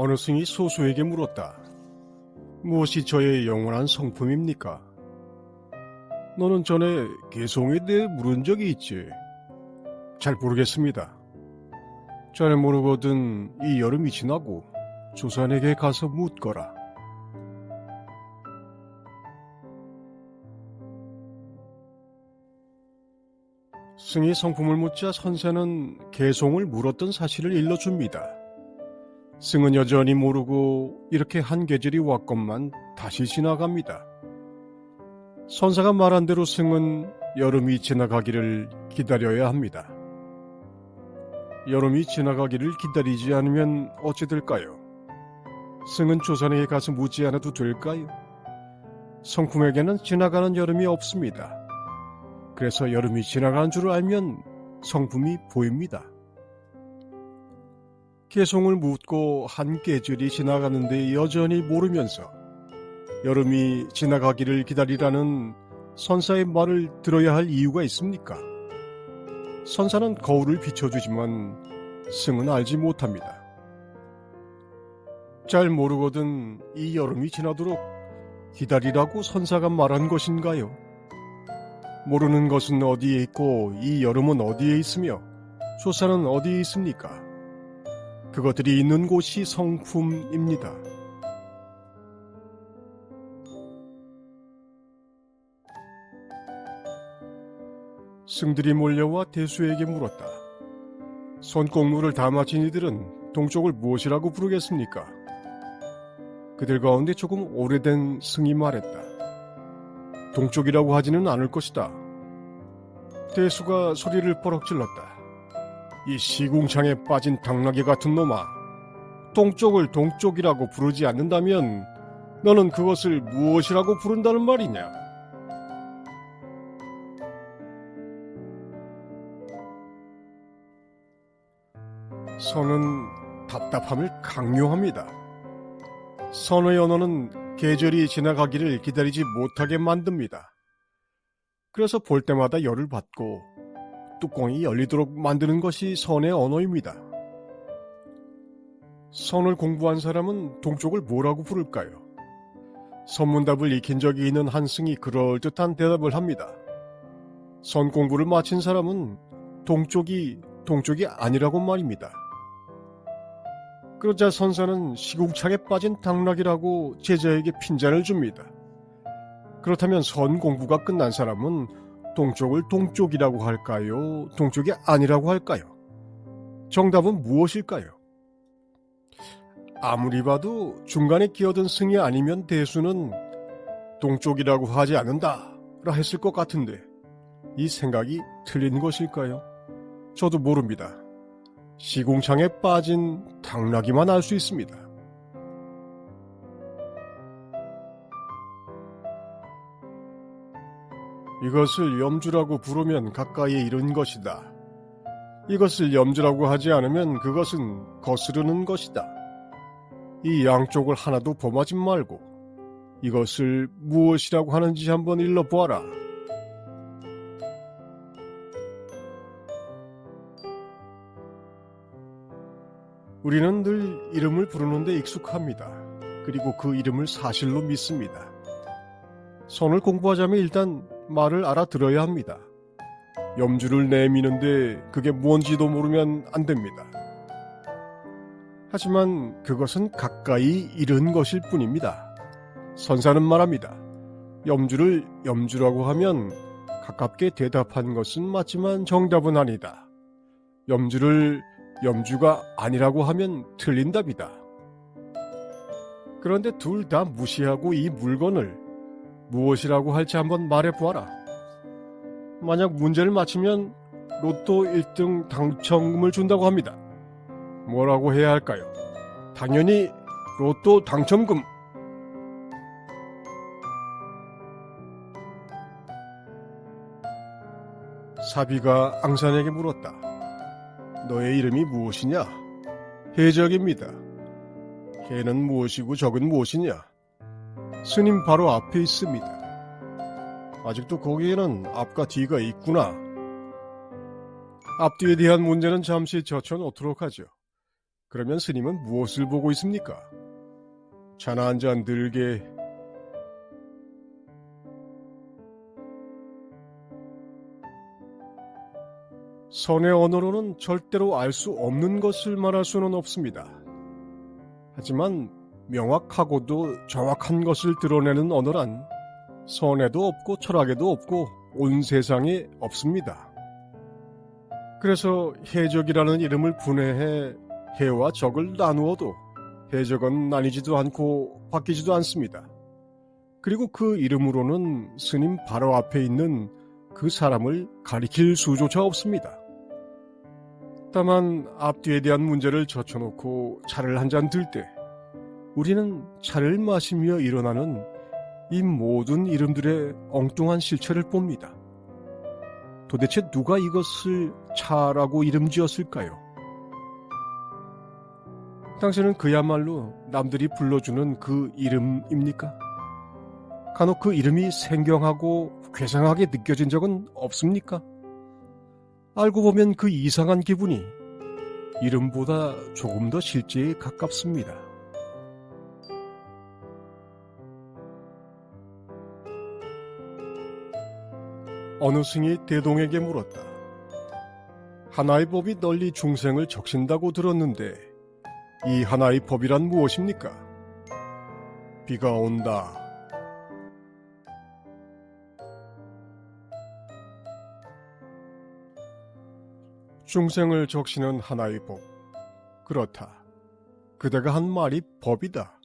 어느 승이 소수에게 물었다. 무엇이 저의 영원한 성품입니까? 너는 전에 개송에 대해 물은 적이 있지. 잘 모르겠습니다. 잘 모르거든 이 여름이 지나고 조선에게 가서 묻거라. 승이 성품을 묻자 선생은 개송을 물었던 사실을 일러줍니다. 승은 여전히 모르고 이렇게 한 계절이 왔건만 다시 지나갑니다. 선사가 말한 대로 승은 여름이 지나가기를 기다려야 합니다. 여름이 지나가기를 기다리지 않으면 어찌 될까요? 승은 조선에 가서 묻지 않아도 될까요? 성품에게는 지나가는 여름이 없습니다. 그래서 여름이 지나가는 줄 알면 성품이 보입니다. 개송을 묻고 한 계절이 지나가는데 여전히 모르면서 여름이 지나가기를 기다리라는 선사의 말을 들어야 할 이유가 있습니까? 선사는 거울을 비춰주지만 승은 알지 못합니다. 잘 모르거든 이 여름이 지나도록 기다리라고 선사가 말한 것인가요? 모르는 것은 어디에 있고 이 여름은 어디에 있으며 조사는 어디에 있습니까? 그것들이 있는 곳이 성품입니다. 승들이 몰려와 대수에게 물었다. 손꼽물을 다 마친 이들은 동쪽을 무엇이라고 부르겠습니까? 그들 가운데 조금 오래된 승이 말했다. 동쪽이라고 하지는 않을 것이다. 대수가 소리를 뻐럭 질렀다. 이 시궁창에 빠진 당나귀 같은 놈아. 동쪽을 동쪽이라고 부르지 않는다면 너는 그것을 무엇이라고 부른다는 말이냐? 선은 답답함을 강요합니다. 선의 언어는 계절이 지나가기를 기다리지 못하게 만듭니다. 그래서 볼 때마다 열을 받고 뚜껑이 열리도록 만드는 것이 선의 언어입니다. 선을 공부한 사람은 동쪽을 뭐라고 부를까요? 선문답을 익힌 적이 있는 한승이 그럴듯한 대답을 합니다. 선 공부를 마친 사람은 동쪽이 동쪽이 아니라고 말입니다. 그러자 선사는 시궁창에 빠진 당락이라고 제자에게 핀잔을 줍니다. 그렇다면 선 공부가 끝난 사람은 동쪽을 동쪽이라고 할까요? 동쪽이 아니라고 할까요? 정답은 무엇일까요? 아무리 봐도 중간에 끼어든 승이 아니면 대수는 동쪽이라고 하지 않는다 라 했을 것 같은데 이 생각이 틀린 것일까요? 저도 모릅니다. 시궁창에 빠진 당나귀만 알 수 있습니다. 이것을 염주라고 부르면 가까이에 이른 것이다. 이것을 염주라고 하지 않으면 그것은 거스르는 것이다. 이 양쪽을 하나도 범하지 말고 이것을 무엇이라고 하는지 한번 일러보아라. 우리는 늘 이름을 부르는데 익숙합니다. 그리고 그 이름을 사실로 믿습니다. 선을 공부하자면 일단 말을 알아들어야 합니다. 염주를 내미는데 그게 뭔지도 모르면 안 됩니다. 하지만 그것은 가까이 이른 것일 뿐입니다. 선사는 말합니다. 염주를 염주라고 하면 가깝게 대답한 것은 맞지만 정답은 아니다. 염주를 염주가 아니라고 하면 틀린 답이다. 그런데 둘 다 무시하고 이 물건을 무엇이라고 할지 한번 말해보아라. 만약 문제를 맞히면 로또 1등 당첨금을 준다고 합니다. 뭐라고 해야 할까요? 당연히 로또 당첨금. 사비가 앙산에게 물었다. 너의 이름이 무엇이냐? 해적입니다. 해는 무엇이고 적은 무엇이냐? 스님 바로 앞에 있습니다. 아직도 거기에는 앞과 뒤가 있구나. 앞뒤에 대한 문제는 잠시 젖혀놓도록 하죠. 그러면 스님은 무엇을 보고 있습니까? 차나 한 잔 들게 선의 언어로는 절대로 알 수 없는 것을 말할 수는 없습니다. 하지만 명확하고도 정확한 것을 드러내는 언어란 선에도 없고 철학에도 없고 온 세상에 없습니다. 그래서 해적이라는 이름을 분해해 해와 적을 나누어도 해적은 나뉘지도 않고 바뀌지도 않습니다. 그리고 그 이름으로는 스님 바로 앞에 있는 그 사람을 가리킬 수조차 없습니다. 다만 앞뒤에 대한 문제를 젖혀놓고 차를 한 잔 들 때 우리는 차를 마시며 일어나는 이 모든 이름들의 엉뚱한 실체를 봅니다. 도대체 누가 이것을 차라고 이름 지었을까요? 당신은 그야말로 남들이 불러주는 그 이름입니까? 간혹 그 이름이 생경하고 괴상하게 느껴진 적은 없습니까? 알고 보면 그 이상한 기분이 이름보다 조금 더 실제에 가깝습니다. 어느 승이 대동에게 물었다. 하나의 법이 널리 중생을 적신다고 들었는데 이 하나의 법이란 무엇입니까? 비가 온다. 중생을 적시는 하나의 법. 그렇다. 그대가 한 말이 법이다.